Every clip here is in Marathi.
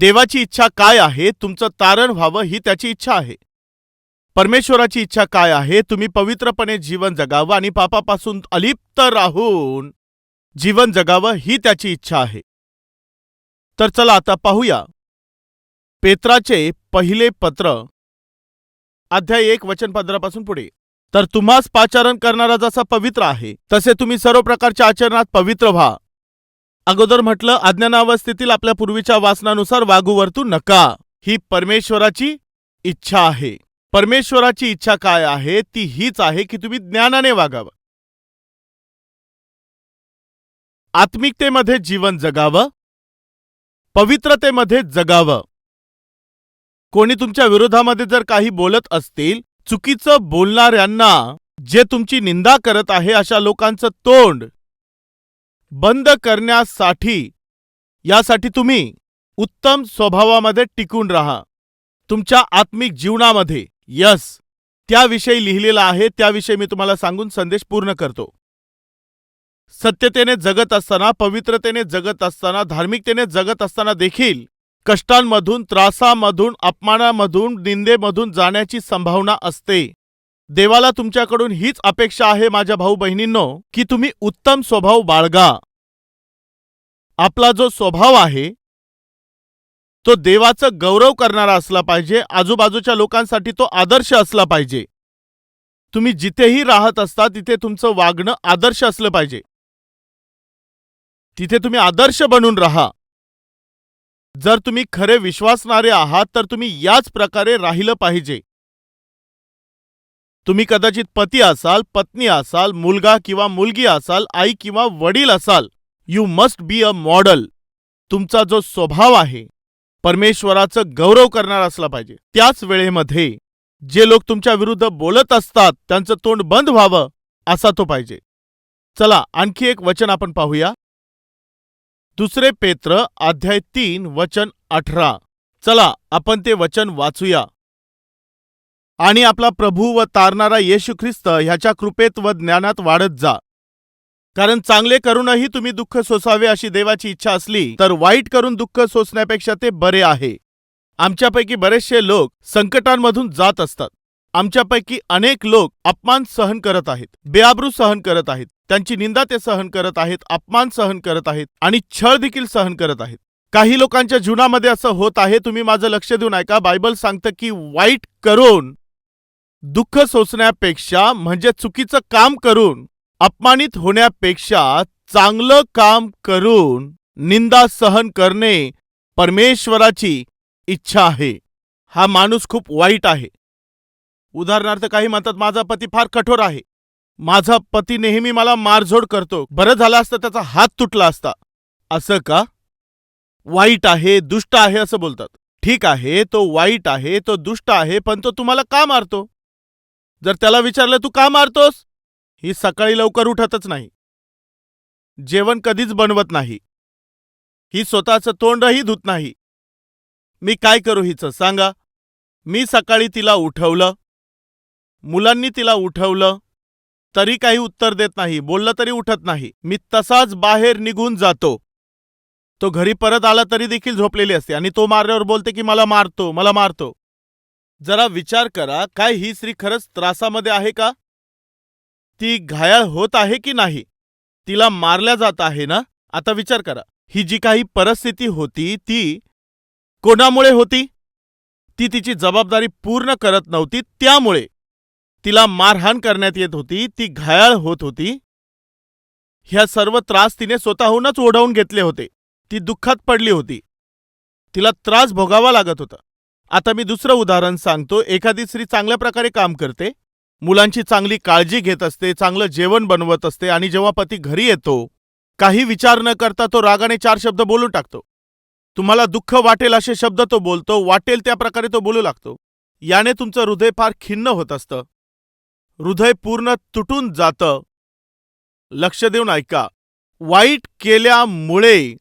देवाची इच्छा काय आहे? तुमचं तारण व्हावं ही त्याची इच्छा आहे. परमेश्वराची इच्छा काय आहे? तुम्ही पवित्रपणे जीवन जगावं आणि पापापासून अलिप्त राहून जीवन जगावं ही त्याची इच्छा आहे. तर चला आता पाहूया. पेत्राचे पहिले पत्र अध्याय एक वचन पंधरापासून पुढे. तर तुम्हास पाचारण करणारा जसा पवित्र आहे तसे तुम्ही सर्व प्रकारच्या आचरणात पवित्र व्हा. अगोदर म्हटलं अज्ञानावस्थेतील आपल्या पूर्वीच्या वासनानुसार वागू वर्तू नका. ही परमेश्वराची इच्छा आहे. परमेश्वराची इच्छा काय आहे? ती हीच आहे की तुम्ही ज्ञानाने वागावं. आत्मिकतेमध्ये जीवन जगावं. पवित्रतेमध्ये जगावं. कोणी तुमच्या विरोधामध्ये जर काही बोलत असतील चुकीचं बोलणाऱ्यांना जे तुमची निंदा करत आहे अशा लोकांचं तोंड बंद करण्यासाठी यासाठी तुम्ही उत्तम स्वभावामध्ये टिकून राहा. तुमच्या आत्मिक जीवनामध्ये यस त्याविषयी लिहिलेलं आहे त्याविषयी मी तुम्हाला सांगून संदेश पूर्ण करतो. सत्यतेने जगत असताना पवित्रतेने जगत असताना धार्मिकतेने जगत असताना देखील कष्टांमधून त्रासामधून अपमानामधून निंदेमधून जाण्याची संभावना असते. देवाला तुमच्याकडून हीच अपेक्षा आहे माझ्या भाऊ बहिणींनो की तुम्ही उत्तम स्वभाव बाळगा. आपला जो स्वभाव आहे तो देवाचं गौरव करणारा असला पाहिजे आजूबाजूच्या लोकांसाठी तो आदर्श असला पाहिजे. तुम्ही जिथेही राहत असता तिथे तुमचं वागणं आदर्श असलं पाहिजे. तिथे तुम्ही आदर्श बनून राहा. जर तुम्ही खरे विश्वासणारे आहात तर तुम्ही याच प्रकारे राहिलं पाहिजे. तुम्ही कदाचित पती असाल पत्नी असाल मुलगा किंवा मुलगी असाल आई किंवा वडील असाल you must be a model तुमचा जो स्वभाव आहे परमेश्वराचं गौरव करणार असला पाहिजे. त्याच वेळेमध्ये जे लोक तुमच्या विरुद्ध बोलत असतात त्यांचं तोंड बंद व्हावं असा तो पाहिजे. चला आणखी एक वचन आपण पाहूया. दुसरे पेत्र अध्याय तीन वचन अठरा. चला आपण ते वचन वाचूया. आणि आपला प्रभू व तारणारा येशू ख्रिस्त ह्याच्या कृपेत व ज्ञानात वाढत जा. कारण चांगले करूनही तुम्ही दुःख सोसावे अशी देवाची इच्छा असली तर वाईट करून दुःख सोसण्यापेक्षा ते बरे आहे. आमच्यापैकी बरेचसे लोक संकटांमधून जात असतात. आमच्यापैकी अनेक लोक अपमान सहन करत आहेत बेआब्रू सहन करत आहेत त्यांची निंदा ते सहन करत आहेत अपमान सहन करत आहेत आणि छळ देखील सहन करत आहेत. काही लोकांच्या जीवनामध्ये असं होत आहे तुम्ही माझं लक्ष देऊन ऐका बायबल सांगतं की वाईट करून दुःख सोसण्यापेक्षा म्हणजे चुकीचं काम करून अपमानित होण्यापेक्षा चांगलं काम करून निंदा सहन करणे परमेश्वराची इच्छा आहे. हा माणूस खूप वाईट आहे. उदाहरणार्थ काही म्हणतात माझा पती फार कठोर आहे. माझा पती नेहमी मला मारझोड करतो. बरं झालं असतं त्याचा हात तुटला असता. असं का? वाईट आहे दुष्ट आहे असं बोलतात. ठीक आहे तो वाईट आहे तो दुष्ट आहे पण तो तुम्हाला का मारतो? जर त्याला विचारलं तू का मारतोस? ही सकाळी लवकर उठतच नाही. जेवण कधीच बनवत नाही. ही स्वतःचं तोंडही धुत नाही. मी काय करू हिचं? सांगा. मी सकाळी तिला उठवलं. मुलांनी तिला उठवलं. तरी काही उत्तर देत नाही. बोललं तरी उठत नाही. मी तसाच बाहेर निघून जातो. तो घरी परत आला तरी देखील झोपलेली असते आणि तो मारल्यावर बोलते की मला मारतो मला मारतो. जरा विचार करा काय ही स्त्री खरंच त्रासामध्ये आहे का? ती घायाळ होत आहे की नाही? तिला मारल्या जात आहे ना? आता विचार करा. ही जी काही परिस्थिती होती ती कोणामुळे होती? ती तिची जबाबदारी पूर्ण करत नव्हती त्यामुळे तिला मारहाण करण्यात येत होती ती घायाळ होत होती. ह्या सर्व त्रास तिने स्वतःहूनच ओढवून घेतले होते. ती दुःखात पडली होती. तिला त्रास भोगावा लागत होता. आता मी दुसरं उदाहरण सांगतो. एखादी स्त्री चांगल्या प्रकारे काम करते मुलांची चांगली काळजी घेत असते चांगलं जेवण बनवत असते आणि जेव्हा पती घरी येतो काही विचार न करता तो रागाने चार शब्द बोलून टाकतो. तुम्हाला दुःख वाटेल असे शब्द तो बोलतो वाटेल त्या प्रकारे तो बोलू लागतो. याने तुमचं हृदय फार खिन्न होत असतं. हृदय पूर्ण तुटून जातं. लक्ष देऊन ऐका. वाईट केल्यामुळे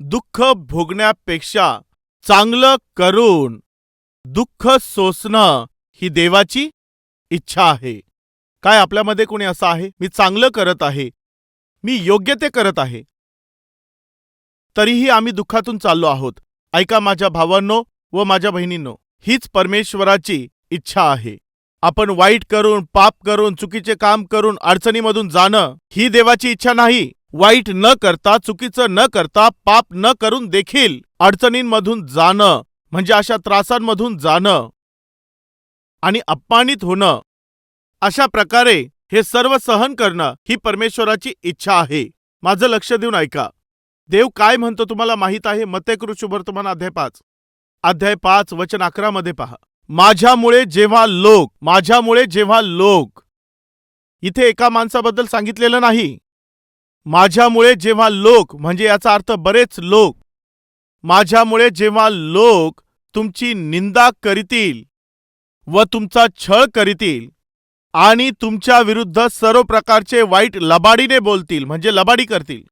दुःख भोगण्यापेक्षा चांगलं करून दुःख सोसणं ही देवाची इच्छा आहे. काय आपल्यामध्ये कोणी असं आहे? मी चांगलं करत आहे. मी योग्य ते करत आहे. तरीही आम्ही दुःखातून चाललो आहोत. ऐका माझ्या भावांनो व माझ्या बहिणींनो हीच परमेश्वराची इच्छा आहे. आपण वाईट करून पाप करून चुकीचे काम करून अडचणीमधून जाणं ही देवाची इच्छा नाही. वाईट न करता चुकीचं न करता पाप न करून देखील अडचणींमधून जाणं म्हणजे अशा त्रासांमधून जाणं आणि अपमानित होणं अशा प्रकारे हे सर्व सहन करणं ही परमेश्वराची इच्छा आहे. माझं लक्ष देऊन ऐका. देव काय म्हणतो तुम्हाला माहीत आहे? मते शुभवर्तमान अध्याय पाच. अध्याय पाच वचन अकरा मध्ये पहा. माझ्यामुळे जेव्हा लोक माझ्यामुळे जेव्हा लोक इथे एका माणसाबद्दल सांगितलेलं नाही. माझ्यामुळे जेव्हा लोक म्हणजे याचा अर्थ बरेच लोक माझ्यामुळे जेव्हा लोक तुमची निंदा करीतील व तुमचा छळ करीतील आणि तुमच्या विरुद्ध सर्व प्रकारचे वाईट लबाडीने बोलतील म्हणजे लबाडी करतील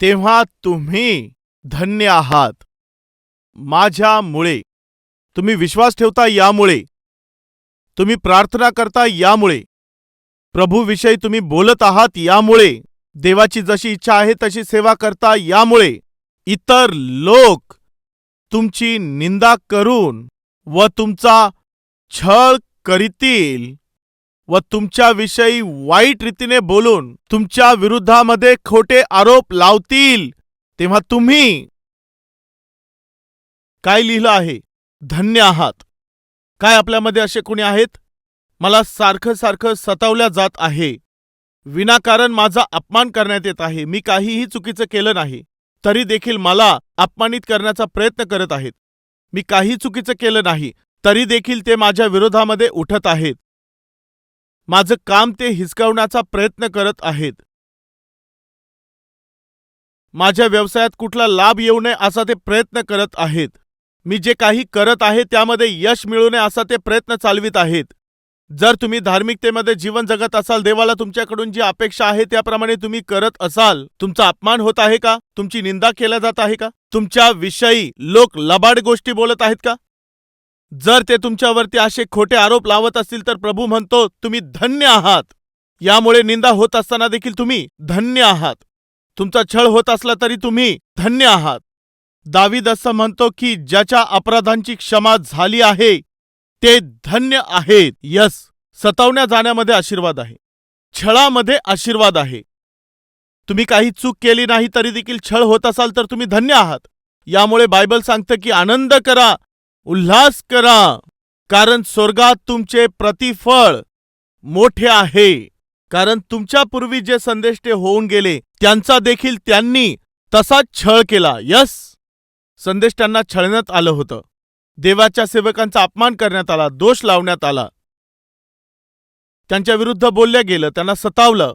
तेव्हा तुम्ही धन्य आहात. माझ्यामुळे. तुम्ही विश्वास ठेवता यामुळे. तुम्ही प्रार्थना करता यामुळे. प्रभूविषयी तुम्ही बोलत आहात यामुळे. देवाची जशी इच्छा आहे तशी सेवा करता यामुळे. इतर लोक तुमची निंदा करून व तुमचा छळ करीतील व तुमच्याविषयी वाईट रीतीने बोलून तुमच्या विरुद्धामध्ये खोटे आरोप लावतील तेव्हा तुम्ही काय लिहिलं आहे? धन्य आहात. काय आपल्यामध्ये असे कोणी आहेत? मला सारखं सारखं सतावल्या जात आहे. विनाकारण माझा अपमान करण्यात येत आहे. मी काहीही चुकीचं केलं नाही. तरी देखील मला अपमानित करण्याचा प्रयत्न करत आहेत. मी काही चुकीचं केलं नाही तरी देखील ते माझ्या विरोधामध्ये उठत आहेत. माझं काम ते हिसकावण्याचा प्रयत्न करत आहेत. माझ्या व्यवसायात कुठला लाभ येऊ नये असा ते प्रयत्न करत आहेत. मी जे काही करत आहे त्यामध्ये यश मिळू नये असा ते प्रयत्न चालवित आहेत. जर तुम्ही धार्मिकतेमध्ये जीवन जगत असाल देवाला तुमच्याकडून जी अपेक्षा आहे त्याप्रमाणे तुम्ही करत असाल तुमचा अपमान होत आहे का? तुमची निंदा केल्या जात आहे का? तुमच्या विषयी लोक लबाड गोष्टी बोलत आहेत का? जर ते तुमच्यावरती असे खोटे आरोप लावत असतील तर प्रभू म्हणतो तुम्ही धन्य आहात. यामुळे निंदा होत असताना देखील तुम्ही धन्य आहात. तुमचा छळ होत असला तरी तुम्ही धन्य आहात. दावीद असं म्हणतो की ज्याच्या अपराधांची क्षमा झाली आहे ते धन्य आहेत. यस. सतावण्या जाण्यामध्ये आशीर्वाद आहे. छळामध्ये आशीर्वाद आहे. तुम्ही काही चूक केली नाही तरी देखील छळ होत असाल तर तुम्ही धन्य आहात. यामुळे बायबल सांगतं की आनंद करा उल्हास करा कारण स्वर्गात तुमचे प्रतिफळ मोठे आहे. कारण तुमच्यापूर्वी जे संदेष्टे होऊन गेले त्यांचा देखील त्यांनी तसाच छळ केला. यस. संदेष्टांना छळण्यात आलं होतं. देवाच्या सेवकांचा अपमान करण्यात आला दोष लावण्यात आला. त्यांच्या विरुद्ध बोलल्या गेलं त्यांना सतावलं.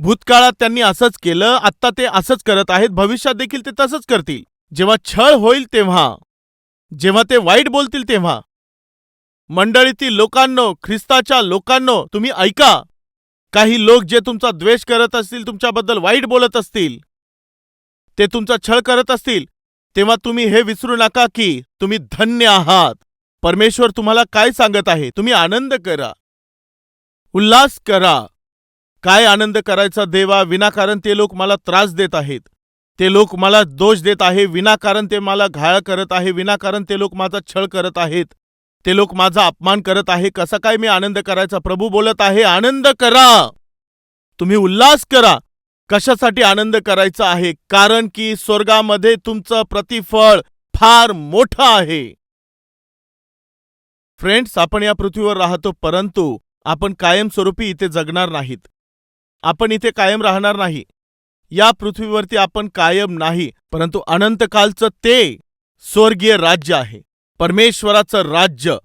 भूतकाळात त्यांनी असंच केलं आत्ता ते असंच करत आहेत भविष्यात देखील ते तसंच करतील. जेव्हा छळ होईल तेव्हा जेव्हा ते वाईट बोलतील तेव्हा. मंडळीतील लोकांनो ख्रिस्ताच्या लोकांनो तुम्ही ऐका. काही लोक जे तुमचा द्वेष करत असतील तुमच्याबद्दल वाईट बोलत असतील ते तुमचा छळ करत असतील तेव्हा तुम्ही हे विसरू नका की तुम्ही धन्य आहात. परमेश्वर तुम्हाला काय सांगत आहे? तुम्ही आनंद करा. उल्हास करा. काय आनंद करायचा देवा? विनाकारण ते लोक मला त्रास देत आहेत. ते लोक मला दोष देत आहे. विनाकारण ते मला घाळ करत आहे. विनाकारण ते लोक माझा छळ करत आहेत. ते लोक माझा अपमान करत आहे. कसा काय मी आनंद करायचा? प्रभू बोलत आहे आनंद करा. तुम्ही उल्हास करा. कशासाठी आनंद करायचा आहे? कारण की स्वर्गामध्ये तुमचं प्रतिफळ फार मोठं आहे. फ्रेंड्स आपण या पृथ्वीवर राहतो परंतु आपण कायमस्वरूपी इथे जगणार नाहीत. आपण इथे कायम राहणार नाही. या पृथ्वीवरती आपण कायम नाही परंतु अनंतकालचं ते स्वर्गीय राज्य आहे. परमेश्वराचं राज्य.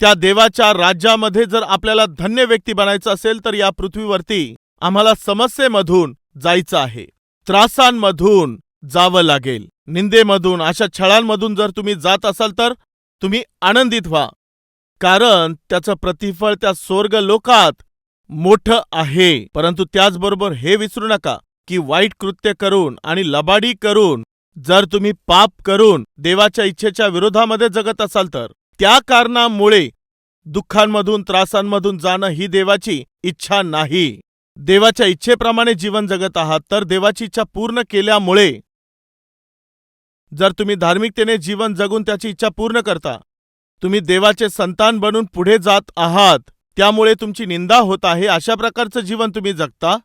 त्या देवाच्या राज्यामध्ये जर आपल्याला धन्य व्यक्ती बनायचं असेल तर या पृथ्वीवरती आम्हाला समस्येमधून जायचं आहे. त्रासांमधून जावं लागेल. निंदेमधून अशा छळांमधून जर तुम्ही जात असाल तर तुम्ही आनंदित व्हा. कारण त्याचं प्रतिफळ त्या स्वर्ग लोकात मोठं आहे. परंतु त्याचबरोबर हे विसरू नका की वाईट कृत्य करून आणि लबाडी करून जर तुम्ही पाप करून देवाच्या इच्छेच्या विरोधामध्ये जगत असाल तर त्या कारणामुळे दुःखांमधून त्रासांमधून जाणं ही देवाची इच्छा नाही. देवाच्या इच्छेप्रमाणे जीवन जगत आहात तर देवाची इच्छा पूर्ण केल्यामुळे जर तुम्ही धार्मिकतेने जीवन जगून त्याची इच्छा पूर्ण करता तुम्ही देवाचे संतान बनून पुढे जात आहात त्यामुळे तुमची निंदा होत आहे अशा प्रकारचं जीवन तुम्ही जगता.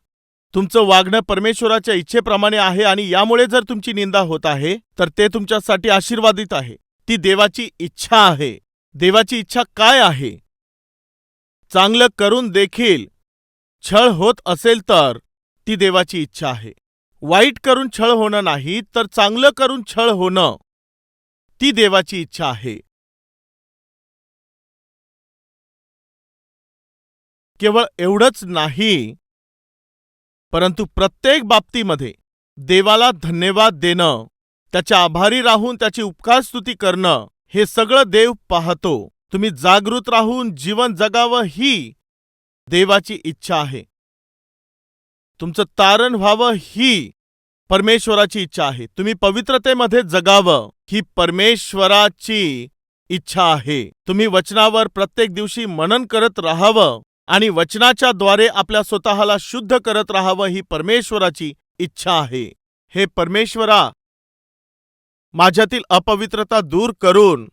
तुमचं वागणं परमेश्वराच्या इच्छेप्रमाणे आहे आणि यामुळे जर तुमची निंदा होत आहे तर ते तुमच्यासाठी आशीर्वादित आहे. ती देवाची इच्छा आहे. देवाची इच्छा काय आहे? चांगलं करून देखील छळ होत असेल तर ती देवाची इच्छा आहे. वाईट करून छळ होणं नाही तर चांगलं करून छळ होणं ती देवाची इच्छा आहे. केवळ एवढंच नाही परंतु प्रत्येक बाबतीमध्ये देवाला धन्यवाद देणं त्याच्या आभारी राहून त्याची उपकार स्तुती करणं हे सगळं देव पाहतो. तुम्ही जागृत राहून जीवन जगावं ही देवाची इच्छा आहे. तुमचं तारण व्हावं ही परमेश्वराची इच्छा आहे. तुम्ही पवित्रतेमध्ये जगावं ही परमेश्वराची इच्छा आहे. तुम्ही वचनावर प्रत्येक दिवशी मनन करत राहावं आणि वचनाच्या द्वारे आपल्या स्वतःला शुद्ध करत राहावं ही परमेश्वराची इच्छा आहे. हे परमेश्वरा माझ्यातील अपवित्रता दूर करून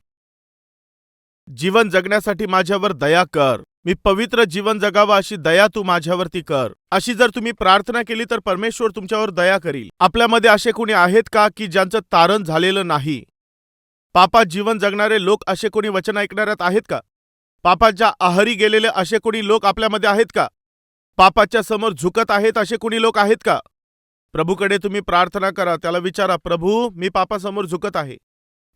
जीवन जगण्यासाठी माझ्यावर दया कर. मी पवित्र जीवन जगावं अशी दया तू माझ्यावरती कर. अशी जर तुम्ही प्रार्थना केली तर परमेश्वर तुमच्यावर दया करील. आपल्यामध्ये असे कोणी आहेत का की ज्यांचं तारण झालेलं नाही? पापात जीवन जगणारे लोक असे कोणी वचन ऐकणाऱ्यात आहेत का? पापाच्या आहारी गेलेले असे कोणी लोक आपल्यामध्ये आहेत का? पापाच्या समोर झुकत आहेत असे कोणी लोक आहेत का? प्रभूकडे तुम्ही प्रार्थना करा त्याला विचारा प्रभू मी पापासमोर झुकत आहे.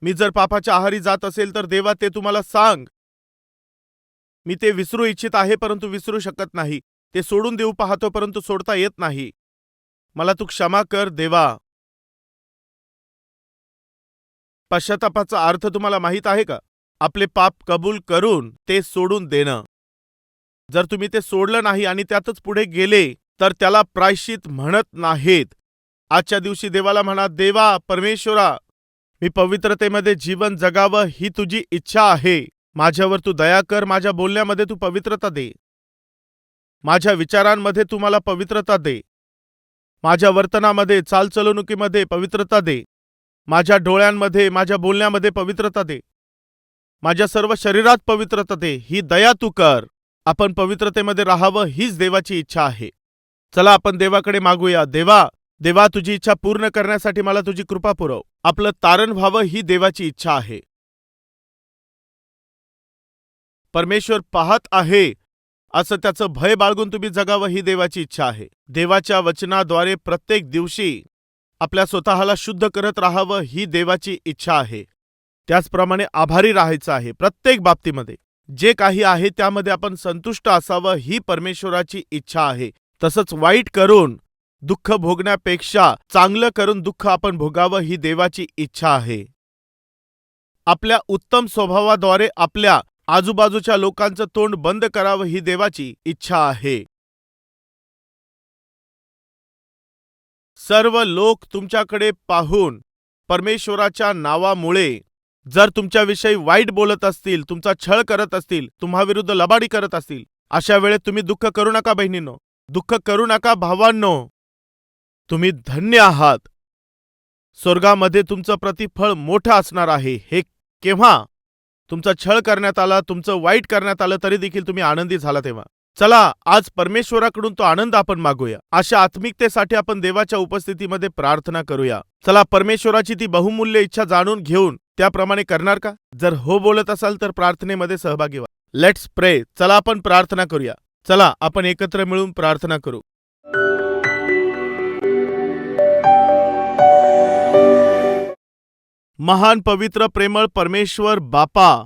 मी जर पापाच्या आहारी जात असेल तर देवा ते तुम्हाला सांग. मी ते विसरू इच्छित आहे परंतु विसरू शकत नाही. ते सोडून देऊ पाहतो परंतु सोडता येत नाही. मला तू क्षमा कर देवा. पश्चातापाचा अर्थ तुम्हाला माहीत आहे का? आपले पाप कबूल करून ते सोडून देणं. जर तुम्ही ते सोडलं नाही आणि त्यातच पुढे गेले तर त्याला प्रायश्चित म्हणत नाहीत. आजच्या दिवशी देवाला म्हणा देवा परमेश्वरा मी पवित्रतेमध्ये जीवन जगावं ही तुझी इच्छा आहे. माझ्यावर तू दया कर माझ्या बोलण्यामध्ये तू पवित्रता दे. माझ्या विचारांमध्ये तू मला पवित्रता दे. माझ्या वर्तनामध्ये चालचलवणुकीमध्ये पवित्रता दे. माझ्या डोळ्यांमध्ये माझ्या बोलण्यामध्ये पवित्रता दे. माझ्या सर्व शरीरात पवित्रता दे. ही दया तू कर. आपण पवित्रतेमध्ये राहावं हीच देवाची इच्छा आहे. चला आपण देवाकडे मागूया. देवा देवा तुझी इच्छा पूर्ण करण्यासाठी मला तुझी कृपा पुरव. आपलं तारण व्हावं ही देवाची इच्छा आहे. परमेश्वर पाहत आहे असं त्याचं भय बाळगून तुम्ही जगावं ही देवाची इच्छा आहे. देवाच्या वचनाद्वारे प्रत्येक दिवशी आपल्या स्वतःला शुद्ध करत राहावं ही देवाची इच्छा आहे. त्याचप्रमाणे आभारी राहायचं आहे प्रत्येक बाबतीमध्ये. जे काही आहे त्यामध्ये आपण संतुष्ट असावं ही परमेश्वराची इच्छा आहे. तसंच वाईट करून दुःख भोगण्यापेक्षा चांगलं करून दुःख आपण भोगावं ही देवाची इच्छा आहे. आपल्या उत्तम स्वभावाद्वारे आपल्या आजूबाजूच्या लोकांचं तोंड बंद करावं ही देवाची इच्छा आहे. सर्व लोक तुमच्याकडे पाहून परमेश्वराच्या नावामुळे जर तुमच्याविषयी वाईट बोलत असतील तुमचा छळ करत असतील तुम्हाविरुद्ध लबाडी करत असतील अशा वेळेत तुम्ही दुःख करू नका बहिणींनो. दुःख करू नका भावांनो. तुम्ही धन्य आहात. स्वर्गामध्ये तुमचं प्रतिफळ मोठं असणार आहे. हे केव्हा? तुमचा छळ करण्यात आला तुमचं वाईट करण्यात आलं तरी देखील तुम्ही आनंदी झाला तेव्हा. चला आज परमेश्वराकडून तो आनंद आपण मागूया. अशा आत्मिकतेसाठी आपण देवाच्या उपस्थितीमध्ये प्रार्थना करूया. चला परमेश्वराची ती बहुमूल्य इच्छा जाणून घेऊन त्याप्रमाणे करणार का? जर हो बोलत असाल तर प्रार्थनेमध्ये सहभागी व्हा. लेट्स प्रे चला आपण प्रार्थना करूया. चला आपण एकत्र मिळून प्रार्थना करू. महान पवित्र प्रेमळ परमेश्वर बापा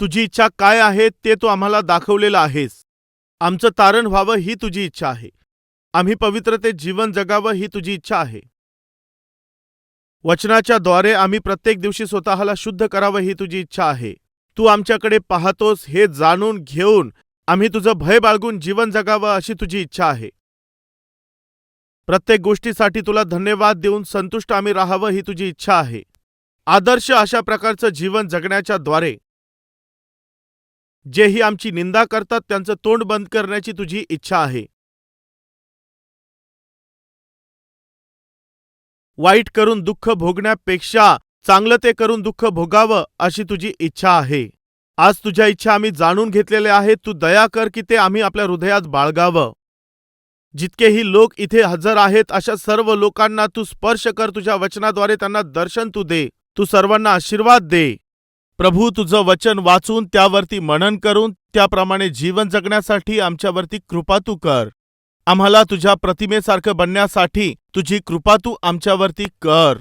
तुझी इच्छा काय आहे ते तू आम्हाला दाखवलेलं आहेस. आमचं तारण व्हावं ही तुझी इच्छा आहे. आम्ही पवित्रतेत जीवन जगावं ही तुझी इच्छा आहे. वचनाच्या द्वारे आम्ही प्रत्येक दिवशी स्वतःला शुद्ध करावं ही तुझी इच्छा आहे. तू आमच्याकडे पाहतोस हे जाणून घेऊन आम्ही तुझं भय बाळगून जीवन जगावं अशी तुझी इच्छा आहे. प्रत्येक गोष्टीसाठी तुला धन्यवाद देऊन संतुष्ट आम्ही राहावं ही तुझी इच्छा आहे. आदर्श अशा प्रकारचं जीवन जगण्याच्या द्वारे जेही आमची निंदा करतात त्यांचं तोंड बंद करण्याची तुझी इच्छा आहे. वाईट करून दुःख भोगण्यापेक्षा चांगलं ते करून दुःख भोगावं अशी तुझी इच्छा आहे. आज तुझ्या इच्छा आम्ही जाणून घेतलेल्या आहेत तू दया कर की ते आम्ही आपल्या हृदयात बाळगावं. जितकेही लोक इथे हजर आहेत अशा सर्व लोकांना तू स्पर्श कर तुझ्या वचनाद्वारे त्यांना दर्शन तू दे. तू सर्वांना आशीर्वाद दे. प्रभू तुझं वचन वाचून त्यावरती मनन करून त्याप्रमाणे जीवन जगण्यासाठी आमच्यावरती कृपा तू कर. आम्हाला तुझ्या प्रतिमेसारखं बनण्यासाठी तुझी कृपा तू आमच्यावरती कर.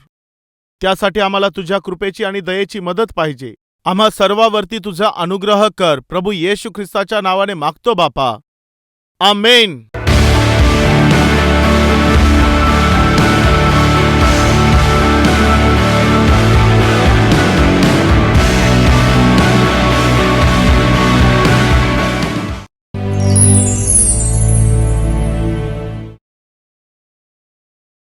त्यासाठी आम्हाला तुझ्या कृपेची आणि दयेची मदत पाहिजे. आम्हा सर्वावरती तुझा अनुग्रह कर. प्रभू येशू ख्रिस्ताच्या नावाने मागतो बापा. आमेन.